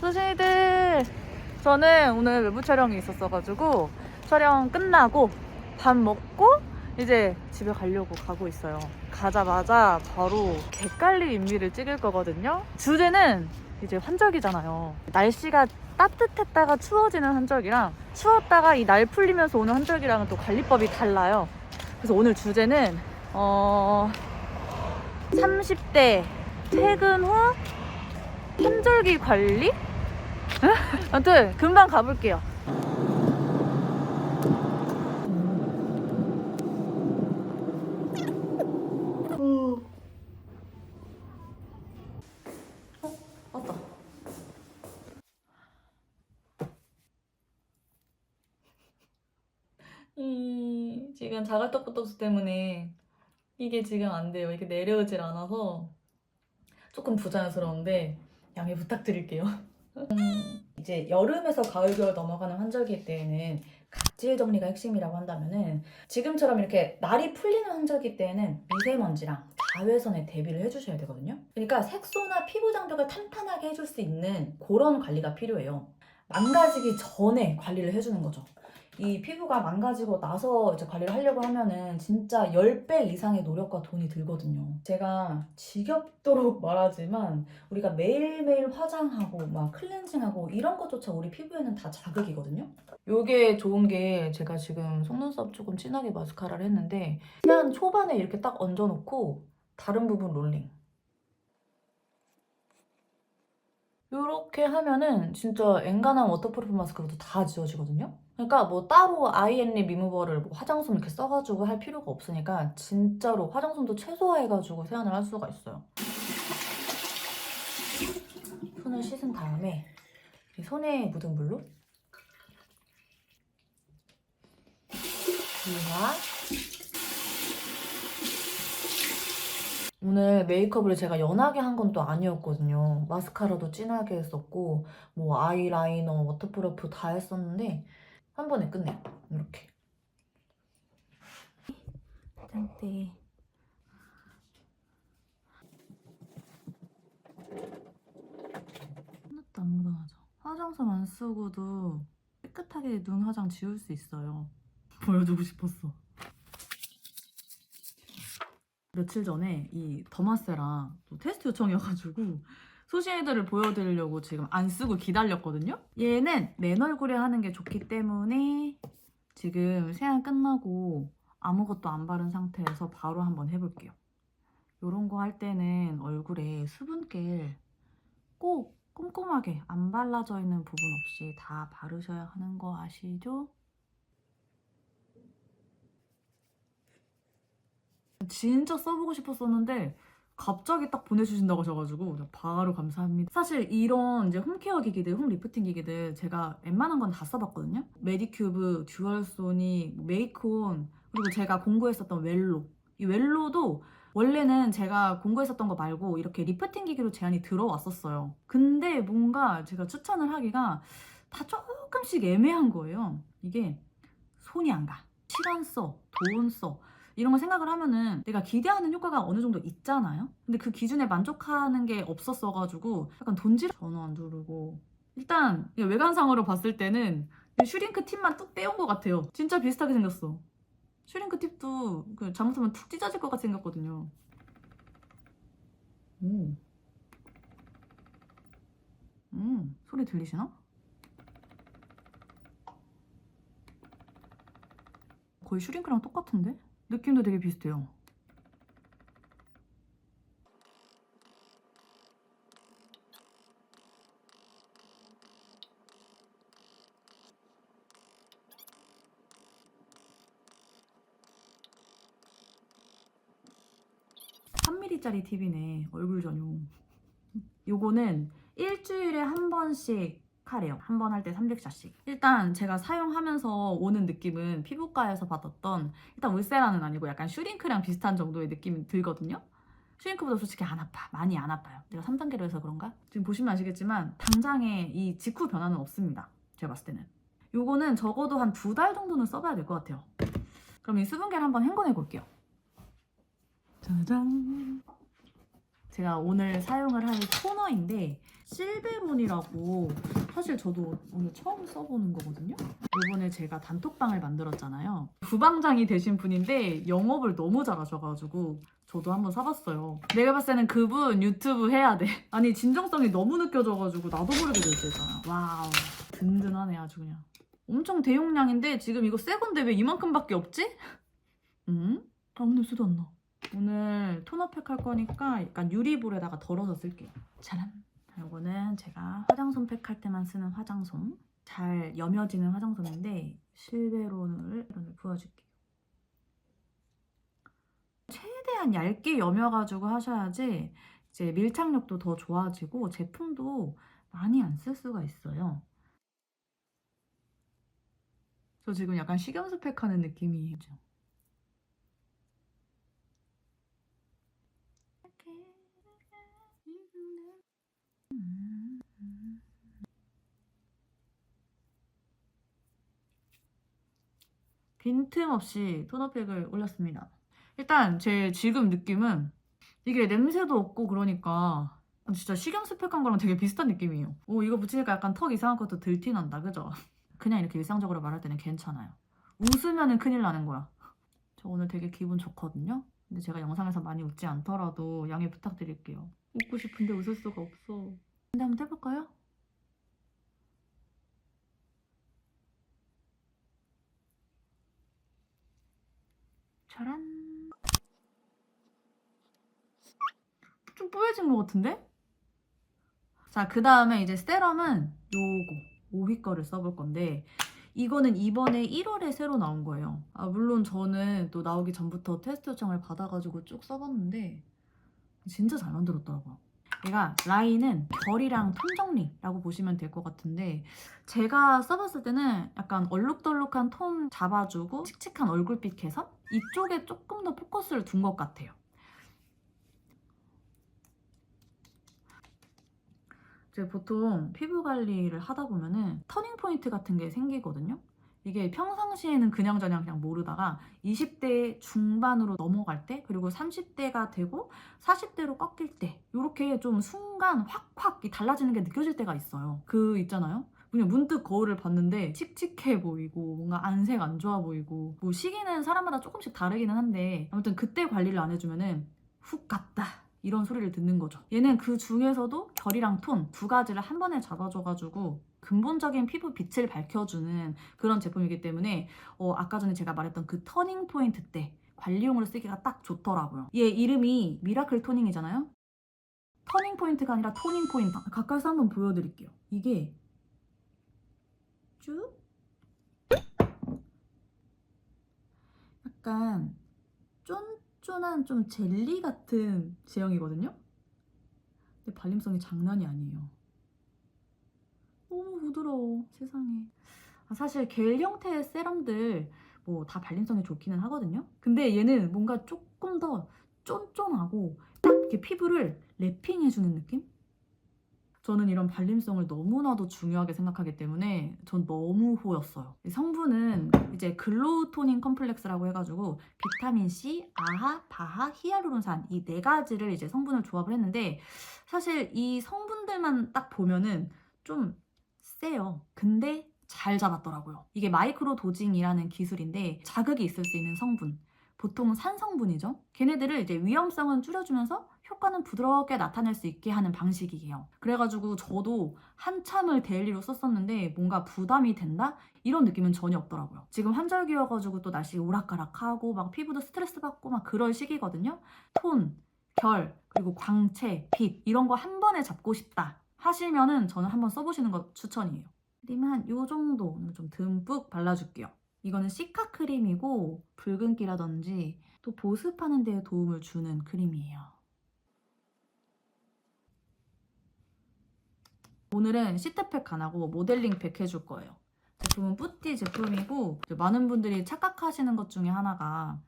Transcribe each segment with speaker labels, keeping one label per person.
Speaker 1: 수진이들 저는 오늘 외부 촬영이 있었어가지고 촬영 끝나고 밥 먹고 이제 집에 가려고 가고 있어요. 가자마자 바로 객갈리 인미를 찍을 거거든요. 주제는 이제 환절기잖아요. 날씨가 따뜻했다가 추워지는 환절기랑 추웠다가 이 날 풀리면서 오는 환절기랑은 또 관리법이 달라요. 그래서 오늘 주제는 어 30대 퇴근 후 환절기 관리? 아무튼 금방 가볼게요. 어, 왔다. 이 지금 자갈떡볶떡수 때문에 이게 지금 안 돼요. 이게 내려오질 않아서 조금 부자연스러운데 양해 부탁드릴게요. 음, 이제 여름에서 가을 겨울 넘어가는 환절기 때에는 각질 정리가 핵심이라고 한다면은 지금처럼 이렇게 날이 풀리는 환절기 때에는 미세먼지랑 자외선에 대비를 해주셔야 되거든요. 그러니까 색소나 피부 장벽을 탄탄하게 해줄 수 있는 그런 관리가 필요해요. 망가지기 전에 관리를 해주는 거죠. 이 피부가 망가지고 나서 이제 관리를 하려고 하면은 진짜 10배 이상의 노력과 돈이 들거든요. 제가 지겹도록 말하지만 우리가 매일매일 화장하고 막 클렌징하고 이런 것조차 우리 피부에는 다 자극이거든요. 요게 좋은 게 제가 지금 속눈썹 조금 진하게 마스카라를 했는데 그냥 초반에 이렇게 딱 얹어놓고 다른 부분 롤링. 요렇게 하면은 진짜 엔간한 워터프루프 마스크로도 다 지워지거든요. 그러니까 뭐 따로 아이앤리 리무버를 뭐 화장솜 이렇게 써가지고 할 필요가 없으니까 진짜로 화장솜도 최소화해가지고 세안을 할 수가 있어요. 손을 씻은 다음에 이 손에 묻은 물로 이와 오늘 메이크업을 제가 연하게 한 건 또 아니었거든요. 마스카라도 진하게 했었고 뭐 아이라이너, 워터프루프 다 했었는데 한 번에 끝내요. 이렇게. 짠때 하나도 안 묻어나죠. 화장솜 안 쓰고도 깨끗하게 눈 화장 지울 수 있어요. 보여주고 싶었어. 며칠 전에 이 더마세랑 또 테스트 요청이어가지고 소시에드를 보여드리려고 지금 안 쓰고 기다렸거든요. 얘는 맨 얼굴에 하는 게 좋기 때문에 지금 세안 끝나고 아무것도 안 바른 상태에서 바로 한번 해볼게요. 이런 거 할 때는 얼굴에 수분겔 꼭 꼼꼼하게 안 발라져 있는 부분 없이 다 바르셔야 하는 거 아시죠? 진짜 써보고 싶었었는데 갑자기 딱 보내주신다고 하셔가지고 바로 감사합니다. 사실 이런 이제 홈케어 기기들, 홈 리프팅 기기들 제가 웬만한 건 다 써봤거든요. 메디큐브, 듀얼소닉, 메이크온 그리고 제가 공부했었던 웰로 이 웰로도 원래는 제가 공부했었던 거 말고 이렇게 리프팅 기기로 제안이 들어왔었어요. 근데 뭔가 제가 추천을 하기가 다 조금씩 애매한 거예요. 이게 손이 안 가. 시간 써, 돈 써. 이런 거 생각을 하면은 내가 기대하는 효과가 어느 정도 있잖아요? 근데 그 기준에 만족하는 게 없었어가지고 약간 돈질 전화 안 누르고 일단 외관상으로 봤을 때는 이 슈링크 팁만 뚝 떼온 것 같아요. 진짜 비슷하게 생겼어. 슈링크 팁도 그 잘못하면 툭 찢어질 것 같이 생겼거든요. 오. 음, 소리 들리시나? 거의 슈링크랑 똑같은데? 느낌도 되게 비슷해요. 삼 m m 짜리 팁이네. 얼굴 전용. 요거는 일주일에 한 번씩 하래요. 한 번 할 때 300샷씩. 일단 제가 사용하면서 오는 느낌은 피부과에서 받았던 일단 울세라는 아니고 약간 슈링크랑 비슷한 정도의 느낌이 들거든요. 슈링크보다 솔직히 안 아파. 많이 안 아파요. 내가 3단계로 해서 그런가? 지금 보시면 아시겠지만 당장에 이 직후 변화는 없습니다. 제가 봤을 때는. 요거는 적어도 한 두 달 정도는 써봐야 될 것 같아요. 그럼 이 수분계를 한번 헹궈내 볼게요. 짜잔. 제가 오늘 사용을 할 토너인데 실베론이라고 사실 저도 오늘 처음 써보는 거거든요. 이번에 제가 단톡방을 만들었잖아요. 부방장이 되신 분인데 영업을 너무 잘하셔가지고 저도 한번 사봤어요. 내가 봤을 때는 그분 유튜브 해야 돼. 아니 진정성이 너무 느껴져가지고 나도 모르게 될 때잖아. 와우 든든하네 아주 그냥. 엄청 대용량인데 지금 이거 새 건데 왜 이만큼밖에 없지? 음? 아무 냄새도 안 나. 오늘 토너팩 할 거니까 약간 유리볼에다가 덜어서 쓸게요. 짜란. 이거는 제가 화장솜 팩 할 때만 쓰는 화장솜. 잘 여며지는 화장솜인데 실베론을 부어줄게요. 최대한 얇게 여며가지고 하셔야지 이제 밀착력도 더 좋아지고 제품도 많이 안 쓸 수가 있어요. 저 지금 약간 식염수 팩 하는 느낌이 빈틈없이 토너팩을 올렸습니다. 일단 제 지금 느낌은 이게 냄새도 없고 그러니까 진짜 식염수팩한 거랑 되게 비슷한 느낌이에요. 오 이거 붙이니까 약간 턱 이상한 것도 들티 난다 그죠? 그냥 이렇게 일상적으로 말할 때는 괜찮아요. 웃으면은 큰일 나는 거야. 저 오늘 되게 기분 좋거든요. 근데 제가 영상에서 많이 웃지 않더라도 양해 부탁드릴게요. 웃고 싶은데 웃을 수가 없어. 근데 한번 해볼까요? 짜란. 좀 뽀얘진 것 같은데? 자, 그 다음에 이제 세럼은 요거, 오비 거를 써볼 건데, 이거는 이번에 1월에 새로 나온 거예요. 아, 물론 저는 또 나오기 전부터 테스트 요청을 받아가지고 쭉 써봤는데, 진짜 잘 만들었더라고요. 얘가 라인은 결이랑 톤 정리라고 보시면 될 것 같은데 제가 써봤을 때는 약간 얼룩덜룩한 톤 잡아주고 칙칙한 얼굴빛 개선? 이쪽에 조금 더 포커스를 둔 것 같아요. 보통 피부 관리를 하다 보면은 터닝 포인트 같은 게 생기거든요. 이게 평상시에는 그냥저냥 그냥 모르다가 20대 중반으로 넘어갈 때 그리고 30대가 되고 40대로 꺾일 때 이렇게 좀 순간 확확 달라지는 게 느껴질 때가 있어요. 그 있잖아요. 그냥 문득 거울을 봤는데 칙칙해 보이고 뭔가 안색 안 좋아 보이고 뭐 시기는 사람마다 조금씩 다르기는 한데 아무튼 그때 관리를 안 해주면은 훅 갔다 이런 소리를 듣는 거죠. 얘는 그 중에서도 결이랑 톤 두 가지를 한 번에 잡아줘가지고 근본적인 피부 빛을 밝혀주는 그런 제품이기 때문에 어, 아까 전에 제가 말했던 그 터닝 포인트 때 관리용으로 쓰기가 딱 좋더라고요. 얘 이름이 미라클 토닝이잖아요. 터닝 포인트가 아니라 토닝 포인트. 가까이서 한번 보여드릴게요. 이게 쭉 약간 쫀 쫀한 좀 젤리 같은 제형이거든요. 근데 발림성이 장난이 아니에요. 너무 부드러워 세상에 아, 사실 겔 형태의 세럼들 뭐 다 발림성이 좋기는 하거든요 근데 얘는 뭔가 조금 더 쫀쫀하고 딱 이렇게 피부를 랩핑해주는 느낌? 저는 이런 발림성을 너무나도 중요하게 생각하기 때문에 전 너무 호였어요. 성분은 이제 토닝 컴플렉스라고 해가지고 비타민 C, 아하, 바하, 히알루론산 이 네 가지를 이제 성분을 조합을 했는데 사실 이 성분들만 딱 보면은 좀 세요. 근데 잘 잡았더라고요. 이게 마이크로 도징이라는 기술인데 자극이 있을 수 있는 성분. 보통 산성분이죠. 걔네들을 이제 위험성은 줄여주면서 효과는 부드럽게 나타낼 수 있게 하는 방식이에요. 그래가지고 저도 한참을 데일리로 썼었는데 뭔가 부담이 된다? 이런 느낌은 전혀 없더라고요. 지금 환절기여가지고 또 날씨 오락가락하고 막 피부도 스트레스 받고 막 그럴 시기거든요. 톤, 결, 그리고 광채, 빛 이런 거 한 번에 잡고 싶다. 하시면은 저는 한번 써보시는 거 추천이에요. 크림은 이 정도 좀 듬뿍 발라줄게요. 이거는 시카 크림이고 붉은기라든지 또 보습하는 데에 도움을 주는 크림이에요. 오늘은 시트팩 안 하고 모델링 팩 해줄 거예요. 제품은 뿌띠 제품이고 많은 분들이 착각하시는 것 중에 하나가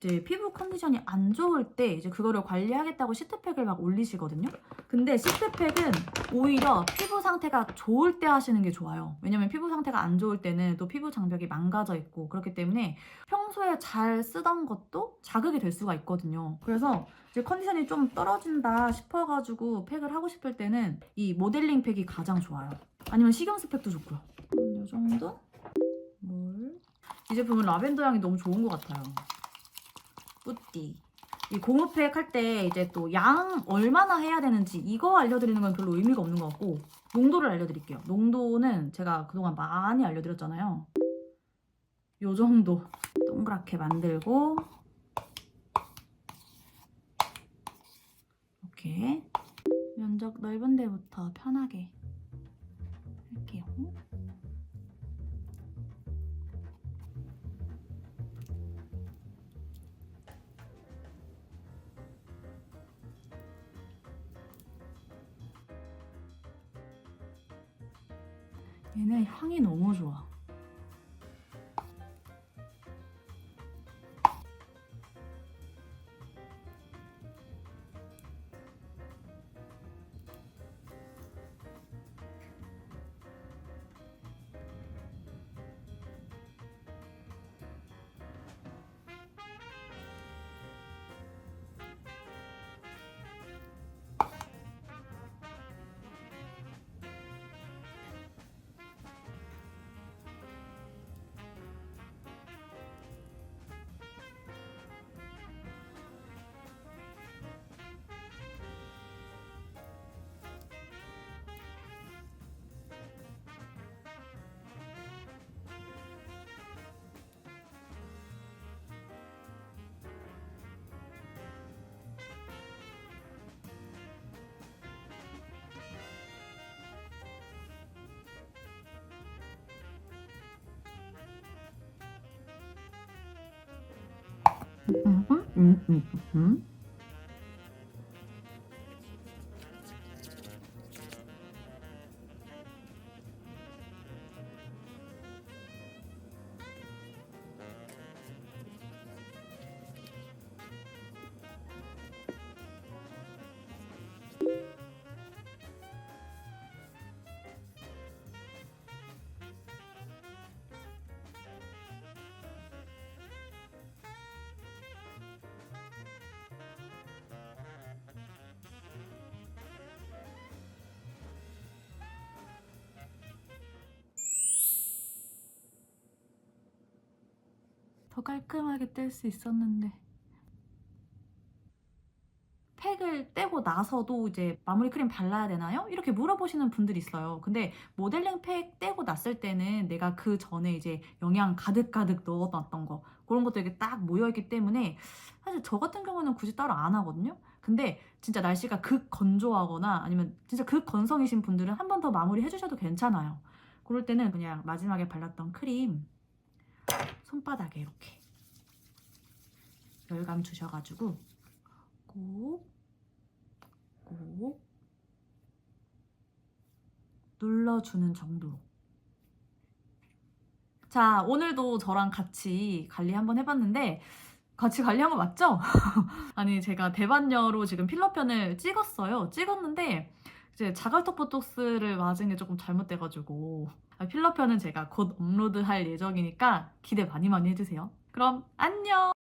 Speaker 2: 이제 피부 컨디션이 안 좋을 때 이제 그거를 관리하겠다고 시트팩을 막 올리시거든요. 근데 시트팩은 오히려 피부 상태가 좋을 때 하시는 게 좋아요. 왜냐면 피부 상태가 안 좋을 때는 또 피부 장벽이 망가져 있고 그렇기 때문에 평소에 잘 쓰던 것도 자극이 될 수가 있거든요. 그래서 이제 컨디션이 좀 떨어진다 싶어가지고 팩을 하고 싶을 때는 이 모델링 팩이 가장 좋아요. 아니면 식염수 팩도 좋고요. 음, 이 정도? 물. 이 제품은 라벤더 향이 너무 좋은 것 같아요. 뿌띠. 이 고무팩 할 때 이제 또 양 얼마나 해야 되는지 이거 알려드리는 건 별로 의미가 없는 것 같고 농도를 알려드릴게요. 농도는 제가 그동안 많이 알려드렸잖아요. 요 정도 동그랗게 만들고 이렇게 면적 넓은 데부터 편하게 할게요. 얘는 향이 너무 좋아. 음, 음, 음, 음. 더 깔끔하게 뗄 수 있었는데 팩을 떼고 나서도 이제 마무리 크림 발라야 되나요? 이렇게 물어보시는 분들이 있어요. 근데 모델링 팩 떼고 났을 때는 내가 그 전에 이제 영양 가득가득 넣어놨던 거 그런 것도 이렇게 딱 모여있기 때문에 사실 저 같은 경우는 굳이 따로 안 하거든요. 근데 진짜 날씨가 극 건조하거나 아니면 진짜 극 건성이신 분들은 한 번 더 마무리 해주셔도 괜찮아요. 그럴 때는 그냥 마지막에 발랐던 크림 손바닥에 이렇게 열감 주셔가지고 꼭, 꼭 눌러주는 정도로. 자, 오늘도 저랑 같이 관리 한번 해봤는데, 같이 관리한 거 맞죠? 아니, 제가 대반녀로 지금 필러편을 찍었어요. 찍었는데, 이제 자갈톱 보톡스를 맞은 게 조금 잘못돼가지고, 아, 필러 편은 제가 곧 업로드할 예정이니까 기대 많이 많이 해주세요. 그럼 안녕!